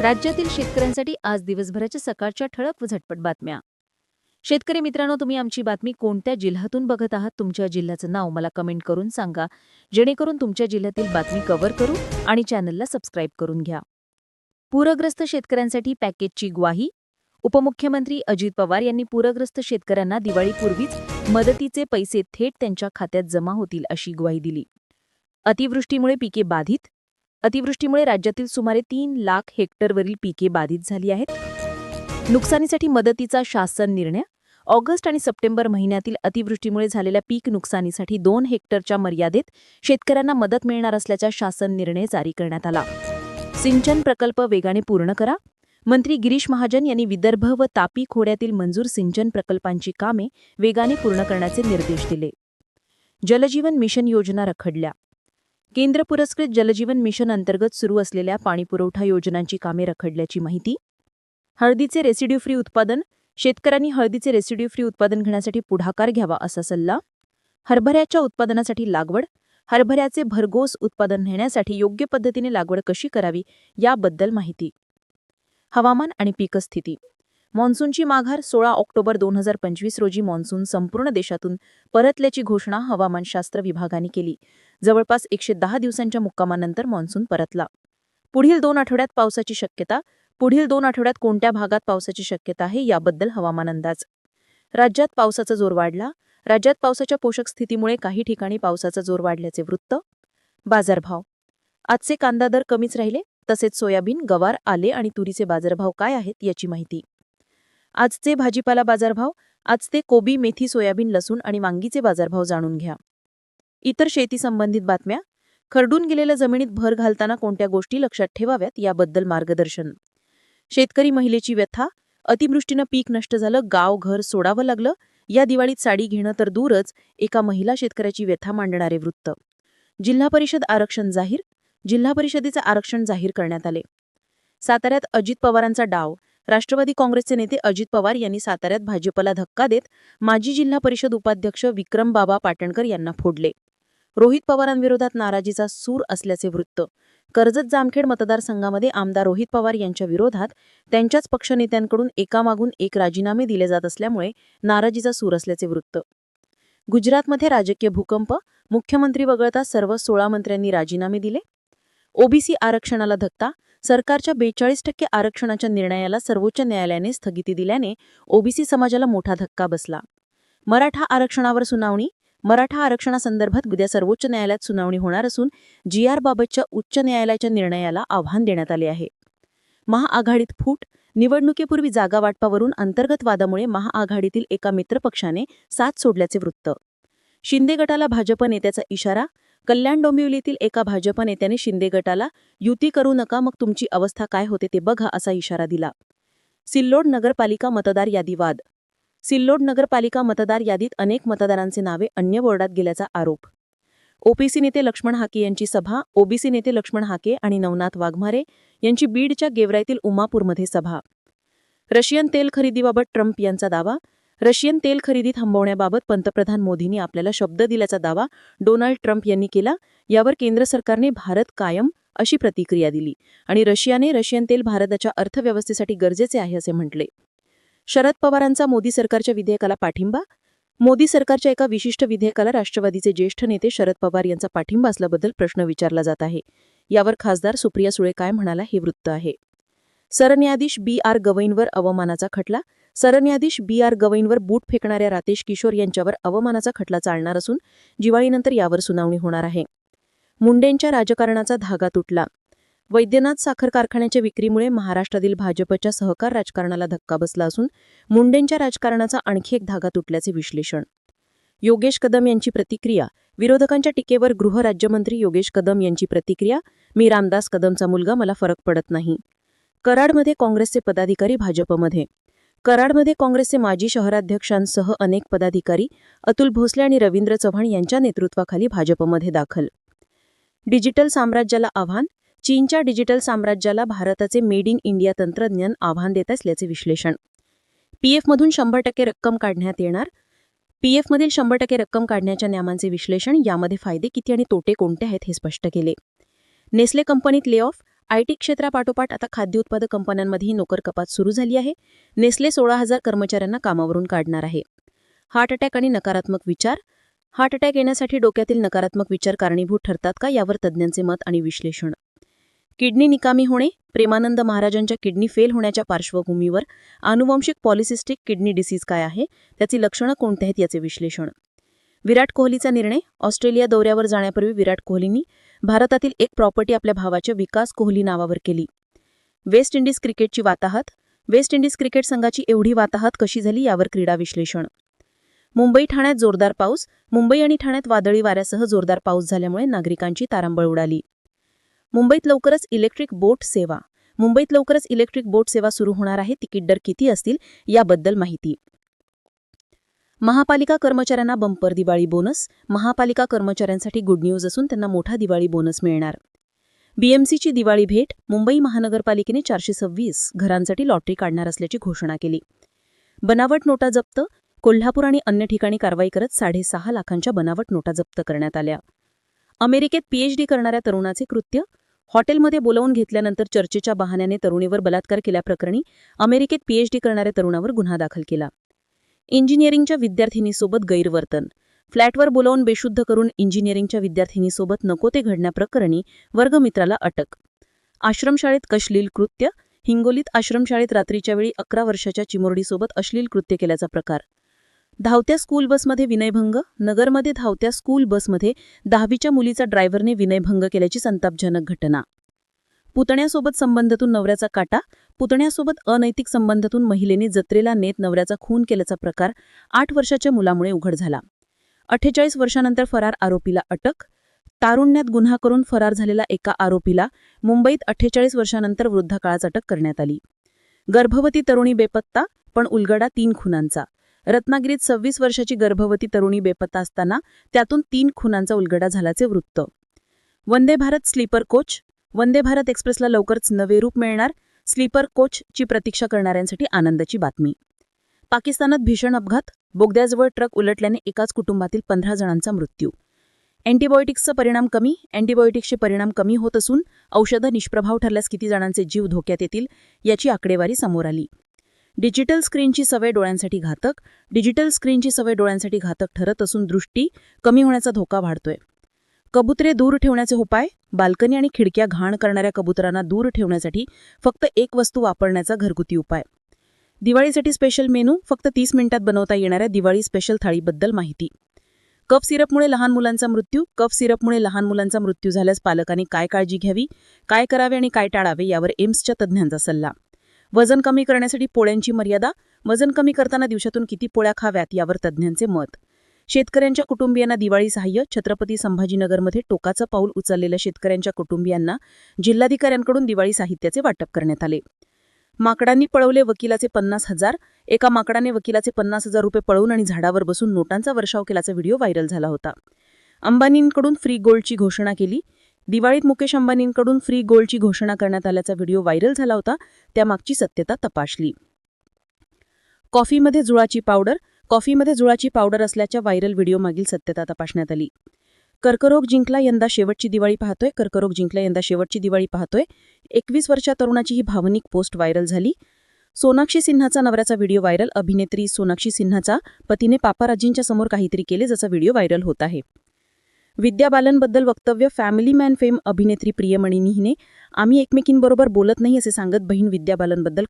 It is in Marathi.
राज्यातील शेतकऱ्यांसाठी आज दिवसभराच्या सकाळच्या ठळक व झटपट बातम्या. शेतकरी मित्रांनो तुम्ही आमची बातमी कोणत्या जिल्ह्यातून बघत आहात? तुमच्या जिल्ह्याचं नाव मला कमेंट करून सांगा. जेणेकरून तुमच्या जिल्ह्यातील बातमी कव्हर करू आणि चॅनलला सबस्क्राईब करून घ्या. पूरग्रस्त शेतकऱ्यांसाठी पॅकेजची ग्वाही. उपमुख्यमंत्री अजित पवार यांनी पूरग्रस्त शेतकऱ्यांना दिवाळीपूर्वीच मदतीचे पैसे थेट त्यांच्या खात्यात जमा होतील अशी ग्वाही दिली. अतिवृष्टीमुळे पिके बाधित अतिवृष्टीमुळे राज्यातील सुमारे तीन लाख हेक्टरवरील पिके बाधित झाली आहेत. नुकसानीसाठी मदतीचा शासन निर्णय. ऑगस्ट आणि सप्टेंबर महिन्यातील अतिवृष्टीमुळे झालेल्या पीक नुकसानीसाठी दोन हेक्टरच्या मर्यादेत शेतकऱ्यांना मदत मिळणार असल्याचा शासन निर्णय जारी करण्यात आला. सिंचन प्रकल्प वेगाने पूर्ण करा. मंत्री गिरीश महाजन यांनी विदर्भ व तापी खोऱ्यातील मंजूर सिंचन प्रकल्पांची कामे वेगाने पूर्ण करण्याचे निर्देश दिले. जलजीवन मिशन योजना रखडल्या. केंद्र पुरस्कृत जलजीवन मिशन अंतर्गत सुरू असलेल्या पाणीपुरवठा योजनांची कामे रखडल्याची माहिती हळदीचे रेसिड्यू फ्री उत्पादन शेतकऱ्यांनी हळदीचे रेसिड्यू फ्री उत्पादन घेण्यासाठी पुढाकार घ्यावा असा सल्ला हरभऱ्याच्या उत्पादनासाठी लागवड हरभऱ्याचे भरघोस उत्पादन नेण्यासाठी योग्य पद्धतीने लागवड कशी करावी याबद्दल माहिती हवामान आणि पीकस्थिती. मान्सूनची माघार सोळा ऑक्टोबर दोन हजार पंचवीस रोजी मान्सून संपूर्ण देशातून परतल्याची घोषणा हवामानशास्त्र विभागाने केली. जवळपास एकशे दहा दिवसांच्या मुक्कामानंतर मान्सून परतला. पुढील दोन आठवड्यात पावसाची शक्यता पुढील दोन आठवड्यात कोणत्या भागात पावसाची शक्यता आहे याबद्दल हवामान अंदाज. राज्यात पावसाचा जोर वाढला. राज्यात पावसाच्या पोषक स्थितीमुळे काही ठिकाणी पावसाचा जोर वाढल्याचे वृत्त. बाजारभाव. आजचे कांदा दर कमीच राहिले तसेच सोयाबीन गवार आले आणि तुरीचे बाजारभाव काय आहेत याची माहिती. आजचे भाजीपाला बाजारभाव आजचे कोबी मेथी सोयाबीन लसूण आणि वांगीचे बाजारभाव जाणून घ्या. इतर शेती संबंधित बातम्या. खरडून गेलेल्या जमिनीत भर घालताना कोणत्या गोष्टी लक्षात ठेवाव्यात याबद्दल मार्गदर्शन. शेतकरी महिलेची व्यथा. अतिवृष्टीनं पीक नष्ट झालं गाव घर सोडावं लागलं. या दिवाळीत साडी घेणं तर दूरच एका महिला शेतकऱ्याची व्यथा मांडणारे वृत्त. जिल्हा परिषद आरक्षण जाहीर. जिल्हा परिषदेचं आरक्षण जाहीर करण्यात आले. साताऱ्यात अजित पवारांचा डाव. राष्ट्रवादी काँग्रेसचे नेते अजित पवार यांनी साताऱ्यात भाजपला धक्का देत माजी जिल्हा परिषद उपाध्यक्ष विक्रम बाबा पाटणकर यांना फोडले. रोहित पवारांविरोधात नाराजीचा सूर असल्याचे वृत्त. कर्जत जामखेड मतदारसंघामध्ये आमदार रोहित पवार यांच्या विरोधात त्यांच्याच पक्षनेत्यांकडून एकामागून एक राजीनामे दिले जात असल्यामुळे नाराजीचा सूर असल्याचे वृत्त. गुजरातमध्ये राजकीय भूकंप मुख्यमंत्री वगळता सर्व सोळा मंत्र्यांनी राजीनामे दिले. ओबीसी आरक्षणाला धक्का सरकारच्या बेचाळीस टक्के आरक्षणाच्या निर्णयाला सर्वोच्च न्यायालयाने स्थगिती दिल्याने ओबीसी समाजाला मोठा धक्का बसला. मराठा आरक्षणावर सुनावणी मराठा आरक्षणासंदर्भात उद्या सर्वोच्च न्यायालयात सुनावणी होणार असून जी आर बाबतच्या उच्च न्यायालयाच्या निर्णयाला आव्हान देण्यात आले आहे. महाआघाडीत फूट निवडणुकीपूर्वी जागा वाटपावरून अंतर्गत वादामुळे महाआघाडीतील एका मित्रपक्षाने साथ सोडल्याचे वृत्त. शिंदे गटाला भाजप नेत्याचा इशारा कल्याण डोंबिवलीतील एका भाजप नेत्याने शिंदे गटाला युती करू नका मग तुमची अवस्था काय होते ते बघा असा इशारा दिला. सिल्लोड नगरपालिका मतदार यादी वाद. सिल्लोड नगरपालिका मतदार यादीत अनेक मतदारांचे नावे अन्य बोर्डात गेल्याचा आरोप. ओपीसी नेते लक्ष्मण हाके यांची सभा ओबीसी नेते लक्ष्मण हाके आणि नवनाथ वाघमारे यांची बीडच्या गेवराईतील उमापूरमध्ये सभा. रशियन तेल खरेदीबाबत ट्रम्प यांचा दावा रशियन तेल खरेदी थांबवण्याबाबत पंतप्रधान मोदींनी आपल्याला शब्द दिल्याचा दावा डोनाल्ड ट्रम्प यांनी केला यावर केंद्र सरकारने भारत कायम अशी प्रतिक्रिया दिली आणि रशियाने रशियन तेल भारताच्या अर्थव्यवस्थेसाठी गरजेचे आहे असे म्हटले. शरद पवारांचा मोदी सरकारच्या विधेयकाला पाठिंबा? मोदी सरकारच्या एका विशिष्ट विधेयकाला राष्ट्रवादीचे ज्येष्ठ नेते शरद पवार यांचा पाठिंबा असल्याबद्दल प्रश्न विचारला जात आहे. यावर खासदार सुप्रिया सुळे काय म्हणाला हे वृत्त आहे. सरन्यायाधीश बी आर गवईंवर अवमानाचा खटला? सरन्यायाधीश बी आर गवईंवर बूट फेकणाऱ्या रातेश किशोर यांच्यावर अवमानाचा खटला चालणार असून जिवाळीनंतर यावर सुनावणी होणार आहे. मुंडेंच्या राजकारणाचा धागा तुटला. वैद्यनाथ साखर कारखान्याच्या विक्रीमुळे महाराष्ट्रातील भाजपच्या सहकार राजकारणाला धक्का बसला असून मुंडेंच्या राजकारणाचा आणखी एक धागा तुटल्याचे विश्लेषण. योगेश कदम यांची प्रतिक्रिया. विरोधकांच्या टीकेवर गृहराज्यमंत्री योगेश कदम यांची प्रतिक्रिया. मी रामदास कदमचा मुलगा मला फरक पडत नाही. कराडमध्ये काँग्रेसचे पदाधिकारी भाजपमध्ये. कराडमध्ये काँग्रेसचे माजी शहराध्यक्षांसह अनेक पदाधिकारी अतुल भोसले आणि रवींद्र चव्हाण यांच्या नेतृत्वाखाली भाजपमध्ये दाखल. डिजिटल साम्राज्याला आव्हान चीनच्या डिजिटल साम्राज्याला भारताचे मेड इन इंडिया तंत्रज्ञान आव्हान देत असल्याचे विश्लेषण. पीएफमधून शंभर टक्के रक्कम काढण्यात येणार. पीएफमधील शंभर टक्के रक्कम काढण्याच्या नियमांचे विश्लेषण यामध्ये फायदे किती आणि तोटे कोणते आहेत हे स्पष्ट केले. नेस्ले कंपनीत ले ऑफ आय टी क्षेत्रापाठोपाठ आता खाद्य उत्पादक कंपन्यांमध्येही नोकर कपात सुरू झाली आहे. नेस्ले सोळा हजार कर्मचाऱ्यांना कामावरून काढणार आहे. हार्ट अटॅक आणि नकारात्मक विचार? हार्ट अटॅक येण्यासाठी डोक्यातील नकारात्मक विचार कारणीभूत ठरतात का यावर तज्ज्ञांचे मत आणि विश्लेषण? किडनी निकामी होणे? प्रेमानंद महाराजांच्या किडनी फेल होण्याच्या पार्श्वभूमीवर आनुवंशिक पॉलिसिस्टिक किडनी डिसीज काय आहे? त्याची लक्षणं कोणती आहेत याचे विश्लेषण? विराट कोहलीचा निर्णय? ऑस्ट्रेलिया दौऱ्यावर जाण्यापूर्वी विराट कोहलींनी भारतातील एक प्रॉपर्टी आपल्या भावाच्या विकास कोहली नावावर केली. वेस्ट इंडिज क्रिकेटची वाताहत? वेस्ट इंडिज क्रिकेट संघाची एवढी वाताहत कशी झाली यावर क्रीडा विश्लेषण. मुंबई ठाण्यात जोरदार पाऊस मुंबई आणि ठाण्यात वादळी वाऱ्यासह जोरदार पाऊस झाल्यामुळे नागरिकांची तारांबळ उडाली. मुंबईत लवकरच इलेक्ट्रिक बोट सेवा. मुंबईत लवकरच इलेक्ट्रिक बोट सेवा सुरू होणार आहे तिकीट दर किती असतील याबद्दल माहिती. महापालिका कर्मचाऱ्यांना बंपर दिवाळी बोनस महापालिका कर्मचाऱ्यांसाठी गुड न्यूज असून त्यांना मोठा दिवाळी बोनस मिळणार. बीएमसीची दिवाळी भेट मुंबई महानगरपालिकेने चारशे सव्वीस घरांसाठी लॉटरी काढणार असल्याची घोषणा केली. बनावट नोटा जप्त कोल्हापूर आणि अन्य ठिकाणी कारवाई करत साडेसहा लाखांच्या बनावट नोटा जप्त करण्यात आल्या. अमेरिकेत पीएचडी करणाऱ्या तरुणाचे कृत्य हॉटेलमध्ये बोलावून घेतल्यानंतर चर्चेच्या बहाण्याने तरुणीवर बलात्कार केल्याप्रकरणी अमेरिकेत पीएचडी करणाऱ्या तरुणावर गुन्हा दाखल केला. इंजिनिअरिंगच्या विद्यार्थिनीसोबत गैरवर्तन. फ्लॅटवर बोलावून बेशुद्ध करून इंजिनिअरिंगच्या विद्यार्थिनीसोबत नको ते घडण्याप्रकरणी वर्गमित्राला अटक. आश्रमशाळेत कश्लील कृत्य हिंगोलीत आश्रमशाळेत रात्रीच्या वेळी अकरा वर्षाच्या चिमुरडीसोबत अश्लील कृत्य केल्याचा प्रकार. धावत्या स्कूल बसमध्ये विनयभंग नगरमध्ये धावत्या स्कूल बसमध्ये दहावीच्या मुलीचा ड्रायव्हरने विनयभंग केल्याची संतापजनक घटना. पुतण्यासोबत संबंधातून नवऱ्याचा काटा पुतण्यासोबत अनैतिक संबंधातून महिलेने जत्रेला नेत नवऱ्याचा खून केल्याचा प्रकार आठ वर्षाच्या मुलामुळे उघड झाला. अठ्ठेचाळीस वर्षानंतर फरार आरोपीला अटक. तारुण्यात गुन्हा करून फरार झालेला एका आरोपीला मुंबईत अठ्ठेचाळीस वर्षानंतर वृद्धकाळात अटक करण्यात आली. गर्भवती तरुणी बेपत्ता पण उलगडा तीन खुनांचा. रत्नागिरीत सव्वीस वर्षाची गर्भवती तरुणी बेपत्ता असताना त्यातून तीन खुनांचा उलगडा झाल्याचे वृत्त. Vande Bharat sleeper coach. Vande Bharat एक्सप्रेसला लवकरच नवे रूप मिळणार. स्लीपर कोचची प्रतीक्षा करणाऱ्यांसाठी आनंदाची बातमी. पाकिस्तानात भीषण अपघात बोगद्याजवळ ट्रक उलटल्याने एकाच कुटुंबातील पंधरा जणांचा मृत्यू. अँटीबायोटिक्सचा परिणाम कमी अँटीबायोटिक्सचे परिणाम कमी होत असून औषधं निष्प्रभाव ठरल्यास किती जणांचे जीव धोक्यात येतील याची आकडेवारी समोर आली. डिजिटल स्क्रीनची सवय डोळ्यांसाठी घातक डिजिटल स्क्रीनची सवय डोळ्यांसाठी घातक ठरत असून दृष्टी कमी होण्याचा धोका वाढतोय. कबुतरे दूर ठेवण्याचे उपाय बाल्कनी आणि खिडक्या घाण करणाऱ्या कबुतरांना दूर ठेवण्यासाठी फक्त एक वस्तू वापरण्याचा घरगुती उपाय. दिवाळीसाठी स्पेशल मेनू फक्त तीस मिनिटात बनवता येणाऱ्या दिवाळी स्पेशल थाळीबद्दल माहिती. कफ सिरपमुळे लहान मुलांचा मृत्यू कफ सिरपमुळे लहान मुलांचा मृत्यू झाल्यास पालकांनी काय काळजी घ्यावी काय करावे आणि काय टाळावे यावर एम्सच्या तज्ज्ञांचा सल्ला. वजन कमी करण्यासाठी पोळ्यांची मर्यादा वजन कमी करताना दिवसातून किती पोळ्या खाव्यात यावर तज्ज्ञांचे मत. शेतकऱ्यांच्या कुटुंबियांना दिवाळी सहाय्य छत्रपती संभाजीनगरमध्ये टोकाचं पाऊल उचललेल्या शेतकऱ्यांच्या कुटुंबियांना जिल्हाधिकाऱ्यांकडून दिवाळी साहित्याचे वाटप करण्यात आले. माकडांनी पळवले वकिलाचे पन्नास हजार एका माकडाने वकिलाचे पन्नास हजार रुपये पळवून आणि झाडावर बसून नोटांचा वर्षाव केल्याचा व्हिडिओ व्हायरल झाला होता. अंबानींकडून फ्री गोल्डची घोषणा केली. दिवाळीत मुकेश अंबानींकडून फ्री गोल्डची घोषणा करण्यात आल्याचा व्हिडिओ व्हायरल झाला होता त्यामागची सत्यता तपासली. कॉफीमध्ये जुळाची पावडर कॉफीमध्ये जुळाची पावडर असल्याच्या व्हायरल व्हिडिओमागील सत्यता तपासण्यात आली. कर्करोग जिंकला यंदा शेवटची दिवाळी पाहतोय. कर्करोग जिंकला यंदा शेवटची दिवाळी पाहतोय. एकवीस वर्षा तरुणाची ही भावनिक पोस्ट व्हायरल झाली. सोनाक्षी सिन्हाचा नवऱ्याचा व्हिडिओ व्हायरल. अभिनेत्री सोनाक्षी सिन्हाचा पतीने पापाराजींच्या समोर काहीतरी केले जसा व्हिडिओ व्हायरल होत आहे. विद्या बालनबद्दल वक्तव्य फॅमिली मॅन फेम अभिनेत्री प्रियमणीने आम्ही एकमेकींबरोबर बोलत नाही असे सांगत बहीण विद्या बालनबद्दल